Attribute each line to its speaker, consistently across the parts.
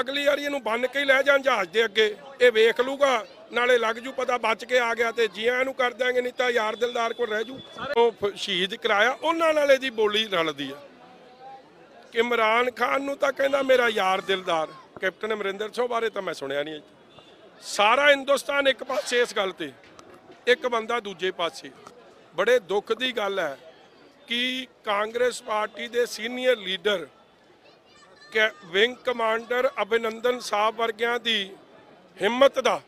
Speaker 1: ਅਗਲੀ ਵਾਰੀ ਇਹਨੂੰ ਬੰਨ ਕੇ ਹੀ ਲੈ ਜਾਣ ਜਹਾਜ਼ ਦੇ ਅੱਗੇ। ਇਹ ਵੇਖ ਲੂਗਾ ਨਾਲੇ ਲੱਗ ਜੂ ਪਤਾ ਬਚ ਕੇ ਆ ਗਿਆ ਤੇ ਜੀਆਂ ਇਹਨੂੰ ਕਰ ਦਾਂਗੇ ਨਹੀਂ ਤਾਂ ਯਾਰ ਦਿਲਦਾਰ ਕੋਲ ਰਹਿ ਜੂ। ਉਹ ਸ਼ਹੀਦ ਕਰਾਇਆ, ਉਹਨਾਂ ਨਾਲ ਇਹਦੀ ਬੋਲੀ ਰਲਦੀ ਆ। ਕਿ ਇਮਰਾਨ ਖਾਨ ਨੂੰ ਤਾਂ ਕਹਿੰਦਾ ਮੇਰਾ ਯਾਰ ਦਿਲਦਾਰ। ਕੈਪਟਨ ਅਮਰਿੰਦਰ ਸਿੰਘ ਬਾਰੇ ਤਾਂ ਮੈਂ ਸੁਣਿਆ ਨਹੀਂ ਸਾਰਾ ਹਿੰਦੁਸਤਾਨ ਇੱਕ ਪਾਸੇ ਇਸ ਗੱਲ ਤੇ, ਇੱਕ ਬੰਦਾ ਦੂਜੇ ਪਾਸੇ। ਬੜੇ ਦੁੱਖ ਦੀ ਗੱਲ ਹੈ ਕਿ ਕਾਂਗਰਸ ਪਾਰਟੀ ਦੇ senior leader wing commander Abhinandan ਸਾਹਿਬ ਵਰਗਿਆਂ ਦੀ ਹਿੰਮਤ ਦਾ,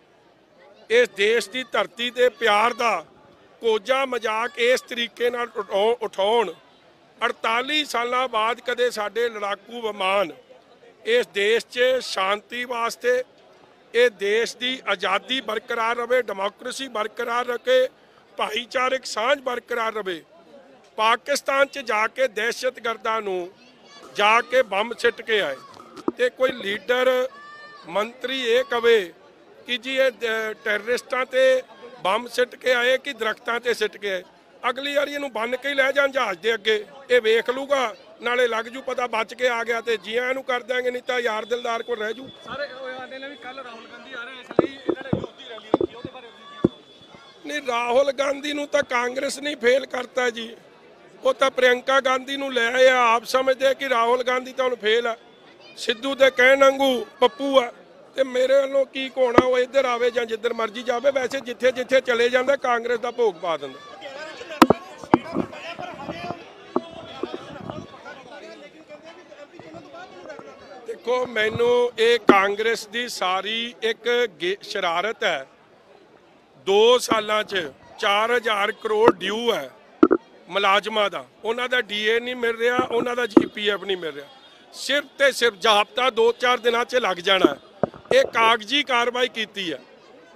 Speaker 1: ਇਸ ਦੇਸ਼ ਦੀ ਧਰਤੀ ਤੇ ਪਿਆਰ ਦਾ ਕੋਜਾ ਮਜ਼ਾਕ ਇਸ ਤਰੀਕੇ ਨਾਲ ਉਠਾਉ- ਉਠਾਉਣ 48 ਸਾਲਾਂ ਬਾਅਦ ਕਦੇ ਸਾਡੇ ਲੜਾਕੂ ਵਿਮਾਨ, ਇਸ ਦੇਸ਼ 'ਚ ਸ਼ਾਂਤੀ ਵਾਸਤੇ, ਇਹ ਦੇਸ਼ ਦੀ ਆਜ਼ਾਦੀ ਬਰਕਰਾਰ ਰਵੇ, ਡੈਮੋਕ੍ਰੇਸੀ ਬਰਕਰਾਰ ਰੱਖੇ, ਭਾਈਚਾਰਕ ਸਾਂਝ ਬਰਕਰਾਰ ਰਵੇ, ਪਾਕਿਸਤਾਨ 'ਚ ਜਾ ਕੇ ਦਹਿਸ਼ਤਗਰਦਾਂ ਨੂੰ ਜਾ ਕੇ ਬੰਬ ਸਿੱਟ ਕੇ ਆਏ। ਤੇ ਕੋਈ ਲੀਡਰ ਮੰਤਰੀ ਇਹ ਕਵੇ ਕਿ ਜੀ ਇਹ ਟੈਰਰਿਸਟਾਂ ਤੇ ਬੰਬ ਸਿੱਟ ਕੇ ਆਏ ਕਿ ਦਰਖਤਾਂ ਤੇ ਸਿੱਟ ਕੇ ਆਏ? ਅਗਲੀ ਵਾਰੀ ਇਹਨੂੰ ਬੰਨ ਕੇ ਹੀ ਲੈ ਜਾਣ ਜਹਾਜ਼ ਦੇ ਅੱਗੇ। ਇਹ ਵੇਖ ਲੂਗਾ ਨਾਲੇ ਲੱਗ ਜੂ ਪਤਾ ਬਚ ਕੇ ਆ ਗਿਆ ਤੇ ਜੀਆਂ ਇਹਨੂੰ ਕਰ ਦਾਂਗੇ ਨਹੀਂ ਤਾਂ ਯਾਰ ਦਿਲਦਾਰ ਕੋਲ ਰਹਿ ਜੂ।
Speaker 2: ਸਾਰੇ ਆਂਦੇ ਨੇ ਵੀ ਕੱਲ ਰਾਹੁਲ ਗਾਂਧੀ ਆ ਰਹੇ ਇਸ ਲਈ ਇਹਨਾਂ ਨੇ ਦੀ ਰੈਲੀ ਰੱਖੀ ਉਹਦੇ ਬਾਰੇ?
Speaker 1: ਨਹੀਂ ਰਾਹੁਲ ਗਾਂਧੀ ਨੂੰ ਤਾਂ ਕਾਂਗਰਸ ਨੇ ਫੇਲ ਕਰਤਾ ਜੀ। ਉਹ ਤਾਂ ਪ੍ਰਿਯੰਕਾ ਗਾਂਧੀ ਨੂੰ ਲੈ ਆਏ ਆ। ਆਪ ਸਮਝਦੇ ਕਿ ਰਾਹੁਲ ਗਾਂਧੀ ਤਾਂ ਹੁਣ ਫੇਲ ਆ। ਸਿੱਧੂ ਦੇ ਕਹਿਣ ਵਾਂਗੂ ਪੱਪੂ ਆ। ਤੇ ਮੇਰੇ ਵੱਲੋਂ ਕੀ ਕੋਣਾ, ਉਹ ਇੱਧਰ ਆਵੇ ਜਾਂ ਜਿੱਧਰ ਮਰਜ਼ੀ ਜਾਵੇ, ਵੈਸੇ ਜਿੱਥੇ ਜਿੱਥੇ ਚਲੇ ਜਾਂਦਾ, ਕਾਂਗਰਸ ਦਾ ਭੋਗ ਪਾ ਦਿੰਦਾ। ਦੇਖੋ, ਮੈਨੂੰ ਇਹ ਕਾਂਗਰਸ ਦੀ ਸਾਰੀ ਇੱਕ ਸ਼ਰਾਰਤ ਹੈ। 2 ਸਾਲਾਂ 'ਚ 4000 ਕਰੋੜ ਡਿਊ ਹੈ। ਮੁਲਾਜ਼ਮਾਂ ਦਾ। ਉਹਨਾਂ ਦਾ ਡੀਏ ਨਹੀਂ ਮਿਲ ਰਿਹਾ, ਉਹਨਾਂ ਦਾ ਜੀਪੀਐਫ ਨਹੀਂ ਮਿਲ ਰਿਹਾ। ਸਿਰਫ ਤੇ ਸਿਰਫ ਜਾਬਤਾ 2-4 ਦਿਨਾਂ 'ਚ ਲੱਗ ਜਾਣਾ ਇਹ ਕਾਗਜ਼ੀ ਕਾਰਵਾਈ ਕੀਤੀ ਹੈ।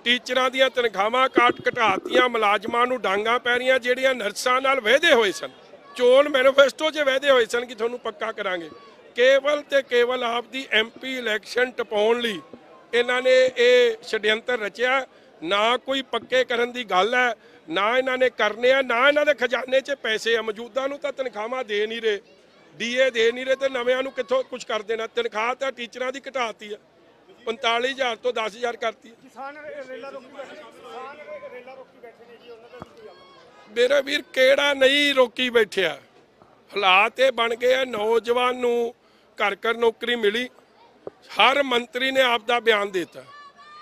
Speaker 1: ਟੀਚਰਾਂ ਦੀਆਂ ਤਨਖਾਹਾਂ ਕਾਟ ਘਟਾਤੀਆਂ ਮੁਲਾਜ਼ਮਾਂ ਨੂੰ ਡਾਂਗਾ ਪੈ ਰਹੀਆਂ, ਜਿਹੜੀਆਂ ਨਰਸਾਂ ਨਾਲ ਵਾਅਦੇ ਹੋਏ ਸਨ। ਚੋਣ ਮੈਨੀਫੈਸਟੋ 'ਚ ਵਾਅਦੇ ਹੋਏ ਸਨ ਕਿ ਤੁਹਾਨੂੰ ਪੱਕਾ ਕਰਾਂਗੇ। ਕੇਵਲ ਤੇ ਕੇਵਲ ਆਪ ਦੀ ਐਮਪੀ ਇਲੈਕਸ਼ਨ ਟਪਾਉਣ ਲਈ ਇਹਨਾਂ ਨੇ ਇਹ ਛਡਯੰਤਰ ਰਚਿਆ। ਨਾ ਕੋਈ ਪੱਕੇ ਕਰਨ ਦੀ ਗੱਲ ਹੈ। ਨਾ ਇਹਨਾਂ ਨੇ ਕਰਨੇ ਆ ਨਾ ਇਹਨਾਂ ਦੇ ਖਜ਼ਾਨੇ 'ਚ ਪੈਸੇ ਆ। ਮੌਜੂਦਾ ਨੂੰ ਤਾਂ ਤਨਖਾਹਾਂ ਦੇ ਨਹੀਂ ਰਹੇ। ਡੀਏ ਦੇ ਨਹੀਂ ਰਹੇ ਤੇ ਨਵਿਆਂ ਨੂੰ ਕਿੱਥੋਂ ਕੁਝ ਕਰ ਦੇਣਾ? ਤਨਖਾਹ ਤਾਂ ਟੀਚਰਾਂ ਦੀ ਘਟਾਤੀ ਆ। 45000 ਤੋਂ 10000 ਕਰਤੀ
Speaker 2: ਕਿਸਾਨ ਰੇਲਾ ਰੋਕੀ ਬੈਠੇ ਕਿਸਾਨ ਰੇਲਾ ਰੋਕੀ ਬੈਠੇ ਨੇ ਜੀ ਉਹਨਾਂ ਦਾ ਵੀ ਕੋਈ ਗੱਲ
Speaker 1: ਮੇਰਾ ਵੀਰ ਕਿਹੜਾ ਨਹੀਂ ਰੋਕੀ ਬੈਠਿਆ? ਹਾਲਾਤ ਇਹ ਬਣ ਗਏ ਆ ਨੌਜਵਾਨ ਨੂੰ ਘਰ ਘਰ ਨੌਕਰੀ ਮਿਲੀ। ਹਰ ਮੰਤਰੀ ਨੇ ਆਪ ਦਾ ਬਿਆਨ ਦਿੱਤਾ।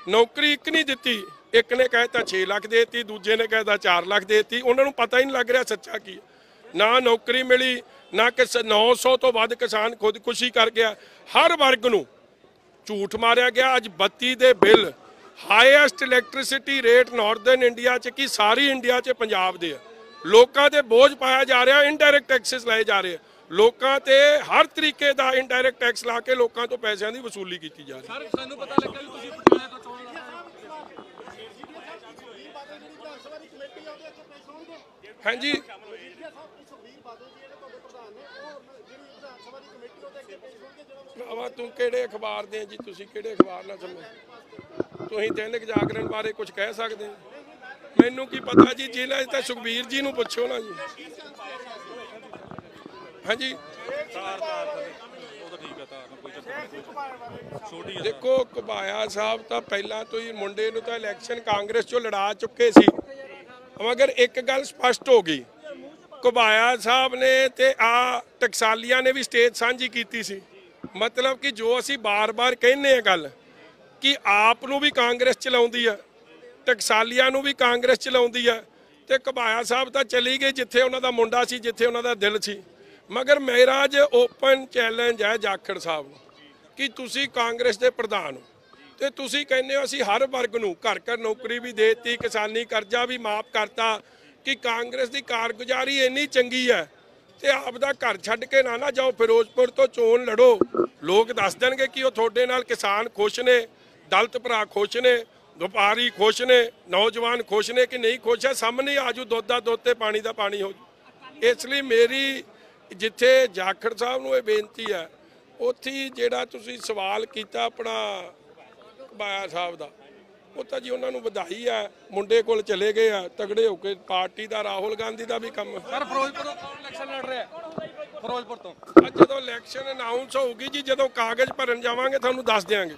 Speaker 1: ਨੌਕਰੀ ਇੱਕ ਨਹੀਂ ਦਿੱਤੀ। ਇੱਕ ਨੇ ਕਹਿਤਾ 6 ਲੱਖ ਦੇ ਦਿੱਤੀ, ਦੂਜੇ ਨੇ ਕਹਿਤਾ 4 ਲੱਖ ਦੇ ਦਿੱਤੀ। ਉਹਨਾਂ ਨੂੰ ਪਤਾ ਹੀ ਨਹੀਂ ਲੱਗ ਰਿਹਾ ਸੱਚਾ ਕੀ ਨਾ ਨੌਕਰੀ ਮਿਲੀ, ਨਾ ਕਿ 900 ਤੋਂ ਵੱਧ ਕਿਸਾਨ ਖੁਦਕੁਸ਼ੀ ਕਰ ਗਿਆ। ਹਰ ਵਰਗ ਨੂੰ ਝੂਠ ਮਾਰਿਆ ਗਿਆ। ਅੱਜ ਬੱਤੀ ਦੇ bill highest electricity rate northern India 'ਚ ਕੀ ਸਾਰੀ ਇੰਡੀਆ 'ਚ ਪੰਜਾਬ ਦੇ ਆ। ਲੋਕਾਂ ਤੇ ਬੋਝ ਪਾਇਆ ਜਾ ਰਿਹਾ ਇਨਡਾਇਰੈਕਟ ਟੈਕਸਸ ਲਾਏ ਜਾ ਰਹੇ ਆ। ਲੋਕਾਂ ਤੇ ਹਰ ਤਰੀਕੇ ਦਾ ਇਨਡਾਇਰੈਕਟ ਟੈਕਸ ਲਾ ਕੇ ਲੋਕਾਂ ਤੋਂ ਪੈਸਿਆਂ ਦੀ ਵਸੂਲੀ ਕੀਤੀ ਜਾ ਰਹੀ ਹੈ।
Speaker 2: ਸਰ, ਸਾਨੂੰ ਪਤਾ ਲੱਗਾ ਵੀ ਤੁਸੀਂ ਪਟਿਆਲੇ ਤੋਂ ਚੋਣ ਲੜ ਰਹੇ ਹੋ
Speaker 1: ਹਾਂਜੀ। ਭਰਾਵਾ ਤੂੰ ਕਿਹੜੇ ਅਖਬਾਰ ਦੇ ਜੀ? ਤੁਸੀਂ ਕਿਹੜੇ ਅਖਬਾਰ ਨਾਲ ਸੰਬੰਧ ਤੁਸੀਂ ਦੈਨਿਕ ਜਾਗਰਣ ਬਾਰੇ ਕੁਝ ਕਹਿ ਸਕਦੇ ਮੈਨੂੰ ਕੀ ਪਤਾ ਜੀ ਜ਼ਿਲ੍ਹਾ ਤਾਂ ਸੁਖਬੀਰ ਜੀ ਨੂੰ ਪੁੱਛੋ ਨਾ ਜੀ। ਹਾਂਜੀ। ਦੇਖੋ ਕਬਾਇਆ ਸਾਹਿਬ ਤਾਂ ਪਹਿਲਾਂ ਤੋਂ ਹੀ ਮੁੰਡੇ ਨੂੰ ਤਾਂ ਇਲੈਕਸ਼ਨ ਕਾਂਗਰਸ ਚੋਂ ਲੜਾ ਚੁੱਕੇ ਸੀ। ਮਗਰ ਇੱਕ ਗੱਲ ਸਪਸ਼ਟ ਹੋ ਗਈ। ਕਬਾਇਆ ਸਾਹਿਬ ਨੇ ਤੇ ਆ ਟਕਸਾਲੀਆਂ ਨੇ ਵੀ ਸਟੇਜ ਸਾਂਝੀ ਕੀਤੀ ਸੀ। ਮਤਲਬ ਕਿ ਜੋ ਅਸੀਂ ਬਾਰ-ਬਾਰ ਕਹਿੰਨੇ ਆ ਗੱਲ, ਕਿ ਆਪ ਨੂੰ ਵੀ ਕਾਂਗਰਸ ਚਲਾਉਂਦੀ ਆ, ਟਕਸਾਲੀਆਂ ਨੂੰ ਵੀ ਕਾਂਗਰਸ ਚਲਾਉਂਦੀ ਆ, ਤੇ ਕਬਾਇਆ ਸਾਹਿਬ ਤਾਂ ਚਲੀ ਗਏ ਜਿੱਥੇ ਉਹਨਾਂ ਦਾ ਮੁੰਡਾ ਸੀ, ਜਿੱਥੇ ਉਹਨਾਂ ਦਾ ਦਿਲ ਸੀ। ਮਗਰ ਮੇਰਾ ਅੱਜ ਓਪਨ ਚੈਲੰਜ ਹੈ ਜਾਖੜ ਸਾਹਿਬ ਨੂੰ ਕਿ ਤੁਸੀਂ ਕਾਂਗਰਸ ਦੇ ਪ੍ਰਧਾਨ ਹੋ ਤੇ ਤੁਸੀਂ ਕਹਿੰਦੇ ਹੋ ਅਸੀਂ ਹਰ ਵਰਗ ਨੂੰ ਘਰ ਘਰ ਨੌਕਰੀ ਵੀ ਦੇਤੀ, ਕਿਸਾਨੀ ਕਰਜ਼ਾ ਵੀ ਮਾਫ ਕਰਤਾ ਕਿ ਕਾਂਗਰਸ ਦੀ ਕਾਰਗੁਜ਼ਾਰੀ ਇੰਨੀ ਚੰਗੀ ਹੈ ਤੇ ਆਪ ਦਾ ਘਰ ਛੱਡ ਕੇ ਨਾ ਨਾ ਜਾਓ, ਫਿਰੋਜ਼ਪੁਰ ਤੋਂ ਚੋਣ ਲੜੋ। ਲੋਕ ਦੱਸ ਦੇਣਗੇ ਕਿ ਉਹ ਤੁਹਾਡੇ ਨਾਲ ਕਿਸਾਨ ਖੁਸ਼ ਨੇ, ਦਲਤ ਭਰਾ ਖੁਸ਼ ਨੇ, ਵਪਾਰੀ ਖੁਸ਼ ਨੇ, ਨੌਜਵਾਨ ਖੁਸ਼ ਨੇ ਕਿ ਨਹੀਂ ਖੁਸ਼ ਹੈ, ਸਾਹਮਣੇ ਆਜੂ ਦੁੱਧ ਦਾ ਦੁੱਧ ਤੇ ਪਾਣੀ ਦਾ ਪਾਣੀ ਹੋ ਇਸ ਲਈ ਮੇਰੀ ਜਿੱਥੇ ਜਾਖੜ ਸਾਹਿਬ ਨੂੰ ਇਹ ਬੇਨਤੀ ਹੈ ਉੱਥੇ ਜਿਹੜਾ ਤੁਸੀਂ ਸਵਾਲ ਕੀਤਾ ਆਪਣਾ ਬਾਇਆ ਸਾਹਿਬ ਦਾ ਉਹ ਤਾਂ ਜੀ ਉਹਨਾਂ ਨੂੰ ਵਧਾਈ ਹੈ ਮੁੰਡੇ ਕੋਲ ਚਲੇ ਗਏ ਆ ਤਗੜੇ ਹੋ ਕੇ ਪਾਰਟੀ ਦਾ ਰਾਹੁਲ ਗਾਂਧੀ ਦਾ ਵੀ ਕੰਮ
Speaker 2: ਸਰ ਫਿਰੋਜ਼ਪੁਰੋਂ ਕੌਣ ਇਲੈਕਸ਼ਨ ਲੜ ਰਿਹਾ? ਫਿਰੋਜ਼ਪੁਰ ਤੋਂ।
Speaker 1: ਅੱਜ ਜਦੋਂ ਇਲੈਕਸ਼ਨ ਅਨਾਉਂਸ ਹੋਊਗੀ ਜੀ ਜਦੋਂ ਕਾਗਜ਼ ਭਰਨ ਜਾਵਾਂਗੇ ਤੁਹਾਨੂੰ ਦੱਸ ਦਿਆਂਗੇ।